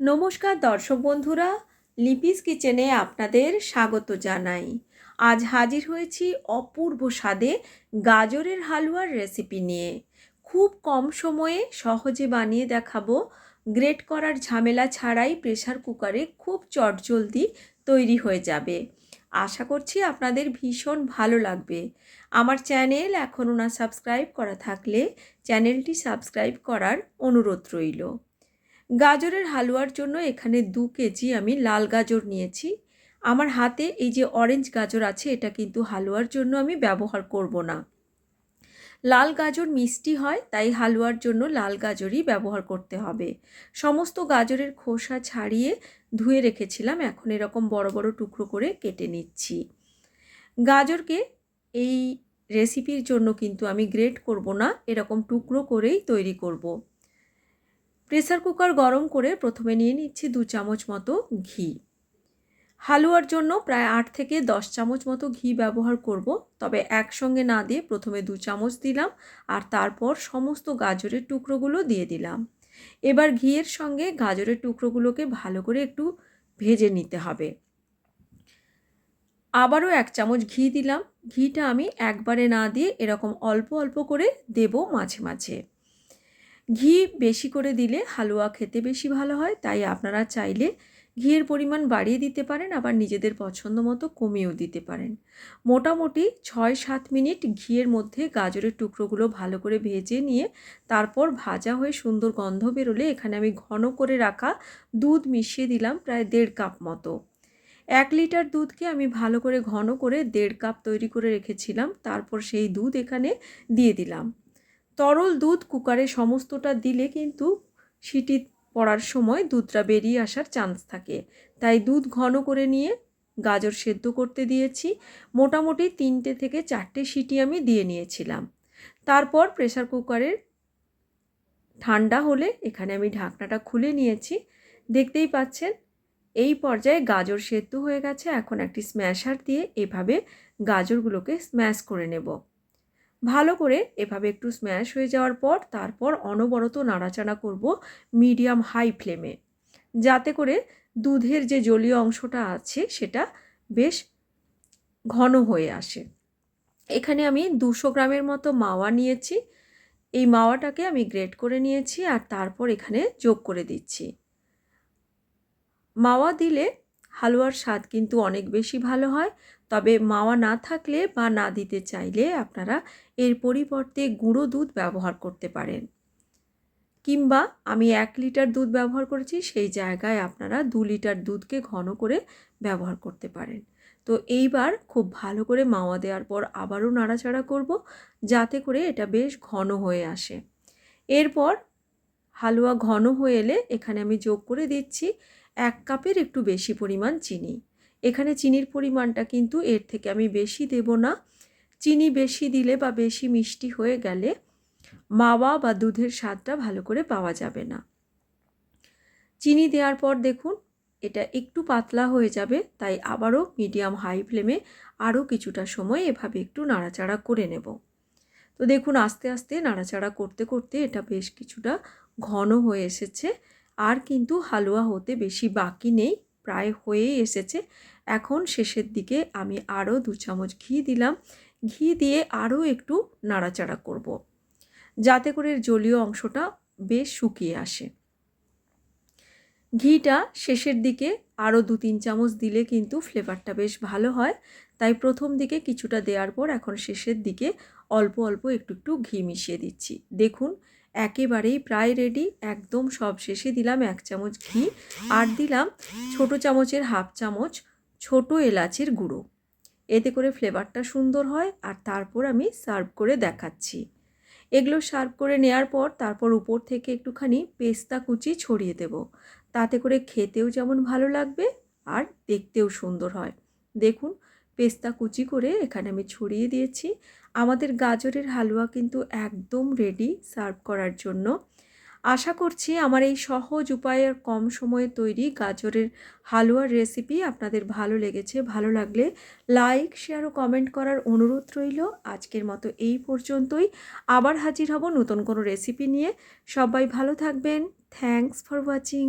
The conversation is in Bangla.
নমস্কার দর্শক বন্ধুরা, লিপিস কিচেনে আপনাদের স্বাগত জানাই। আজ হাজির হয়েছি অপূর্ব স্বাদে গাজরের হালুয়ার রেসিপি নিয়ে। খুব কম সময়ে সহজে বানিয়ে দেখাবো। গ্রেট করার ঝামেলা ছাড়াই প্রেসার কুকারে খুব চটজলদি তৈরি হয়ে যাবে। আশা করছি আপনাদের ভীষণ ভালো লাগবে। আমার চ্যানেল এখনও না সাবস্ক্রাইব করা থাকলে চ্যানেলটি সাবস্ক্রাইব করার অনুরোধ রইল। গাজরের হালুয়ার জন্য এখানে দু কেজি আমি লাল গাজর নিয়েছি। আমার হাতে এই যে অরেঞ্জ গাজর আছে, এটা কিন্তু হালুয়ার জন্য আমি ব্যবহার করব না। লাল গাজর মিষ্টি হয়, তাই হালুয়ার জন্য লাল গাজরই ব্যবহার করতে হবে। সমস্ত গাজরের খোসা ছাড়িয়ে ধুয়ে রেখেছিলাম, এখন এরকম বড় বড় টুকরো করে কেটে নিচ্ছি। গাজরকে এই রেসিপির জন্য কিন্তু আমি গ্রেট করব না, এরকম টুকরো করেই তৈরি করব। প্রেসার কুকার গরম করে প্রথমে নিয়ে নিচ্ছি দু চামচ মতো ঘি। হালুয়ার জন্য প্রায় আট থেকে দশ চামচ মতো ঘি ব্যবহার করব। তবে একসঙ্গে না দিয়ে প্রথমে দু চামচ দিলাম আর তারপর সমস্ত গাজরের টুকরোগুলো দিয়ে দিলাম। এবার ঘিয়ের সঙ্গে গাজরের টুকরোগুলোকে ভালো করে একটু ভেজে নিতে হবে। আবারও এক চামচ ঘি দিলাম। ঘিটা আমি একবারে না দিয়ে এরকম অল্প অল্প করে দেব মাঝে মাঝে। ঘি বেশি করে দিলে হালুয়া খেতে বেশি ভালো হয়, তাই আপনারা চাইলে ঘিয়ের পরিমাণ বাড়িয়ে দিতে পারেন, আবার নিজেদের পছন্দ মতো কমিয়েও দিতে পারেন। মোটামুটি ছয় সাত মিনিট ঘিয়ের মধ্যে গাজরের টুকরোগুলো ভালো করে ভেজে নিয়ে তারপর ভাজা হয়ে সুন্দর গন্ধ বেরোলে এখানে আমি ঘন করে রাখা দুধ মিশিয়ে দিলাম প্রায় দেড় কাপ মতো। এক লিটার দুধকে আমি ভালো করে ঘন করে দেড় কাপ তৈরি করে রেখেছিলাম, তারপর সেই দুধ এখানে দিয়ে দিলাম। তরল দুধ কুকারে সমস্তটা দিলে কিন্তু সিটি পড়ার সময় দুধটা বেরিয়ে আসার চান্স থাকে। তাই দুধ ঘন করে নিয়ে গাজর সেদ্ধ করতে দিয়েছি। মোটামুটি তিনটে থেকে চারটে সিটি আমি দিয়ে নিয়েছিলাম। তারপর প্রেসার কুকারের ঠান্ডা হলে এখানে আমি ঢাকনাটা খুলে নিয়েছি। দেখতেই পাচ্ছেন, এই পর্যায়ে গাজর সেদ্ধ হয়ে গেছে। এখন একটি স্ম্যাশার দিয়ে এভাবে গাজরগুলোকে স্ম্যাশ করে নেব। ভালো করে এভাবে একটু স্ম্যাশ হয়ে যাওয়ার পর তারপর অনবরত নাড়াচাড়া করব মিডিয়াম হাই ফ্লেমে যাতে করে দুধের যে জলীয় অংশটা আছে সেটা বেশ ঘন হয়ে আসে। এখানে আমি দুশো গ্রামের মতো মাওয়া নিয়েছি। এই মাওয়াটাকে আমি গ্রেট করে নিয়েছি আর তারপর এখানে যোগ করে দিচ্ছি। মাওয়া দিলে হালুয়ার স্বাদ কিন্তু অনেক বেশি ভালো হয়। তবে মাওয়া না থাকলে বা না দিতে চাইলে আপনারা এর পরিবর্তে গুঁড়ো দুধ ব্যবহার করতে পারেন। কিংবা আমি এক লিটার দুধ ব্যবহার করেছি, সেই জায়গায় আপনারা দু লিটার দুধকে ঘন করে ব্যবহার করতে পারেন। তো এইবার খুব ভালো করে মাওয়া দেওয়ার পর আবারও নাড়াচাড়া করব, যাতে করে এটা বেশ ঘন হয়ে আসে। এরপর হালুয়া ঘন হয়ে এলে এখানে আমি যোগ করে দিচ্ছি। এক কাপের একটু বেশি পরিমাণ চিনি। এখানে চিনির পরিমাণটা কিন্তু এর থেকে আমি বেশি দেব না। চিনি বেশি দিলে বা বেশি মিষ্টি হয়ে গেলে মাওয়া বা দুধের স্বাদটা ভালো করে পাওয়া যাবে না। চিনি দেওয়ার পর দেখুন, এটা একটু পাতলা হয়ে যাবে, তাই আবারও মিডিয়াম হাই ফ্লেমে আরও কিছুটা সময় এভাবে একটু নাড়াচাড়া করে নেব। তো দেখুন, আস্তে আস্তে নাড়াচাড়া করতে করতে এটা বেশ কিছুটা ঘন হয়ে এসেছে। আর কিন্তু হালুয়া হতে বেশি বাকি নেই, প্রায় হয়েই এসেছে। এখন শেষের দিকে আমি আরও দু চামচ ঘি দিলাম। ঘি দিয়ে আরও একটু নাড়াচাড়া করব। যাতে করে জলীয় অংশটা বেশ শুকিয়ে আসে। ঘিটা শেষের দিকে আরও দু তিন চামচ দিলে কিন্তু ফ্লেভারটা বেশ ভালো হয়। তাই প্রথম দিকে কিছুটা দেওয়ার পর এখন শেষের দিকে অল্প অল্প একটু একটু ঘি মিশিয়ে দিচ্ছি। দেখুন একেবারেই প্রায় রেডি একদম সব শেষে দিলাম এক চামচ ঘি আর দিলাম ছোট চামচের হাফ চামচ ছোট এলাচের গুঁড়ো। এতে করে ফ্লেভারটা সুন্দর হয় আর তারপর আমি সার্ভ করে দেখাচ্ছি। এগুলো সার্ভ করে নেওয়ার পর তারপর উপর থেকে একটুখানি পেস্তা কুচি ছড়িয়ে দেব। তাতে করে খেতেও যেমন ভালো লাগবে আর দেখতেও সুন্দর হয়। দেখুন পেস্তা কুচি করে এখানে আমি ছড়িয়ে দিয়েছি। আমাদের গাজরের হালুয়া কিন্তু একদম রেডি সার্ভ করার জন্য। আশা করছি আমার এই সহজ উপায়ের কম সময়ে তৈরি গাজরের হালুয়ার রেসিপি আপনাদের ভালো লেগেছে। ভালো লাগলে লাইক শেয়ার ও কমেন্ট করার অনুরোধ রইল। আজকের মতো এই পর্যন্তই। আবার হাজির হব নতুন কোনো রেসিপি নিয়ে। সবাই ভালো থাকবেন। Thanks for watching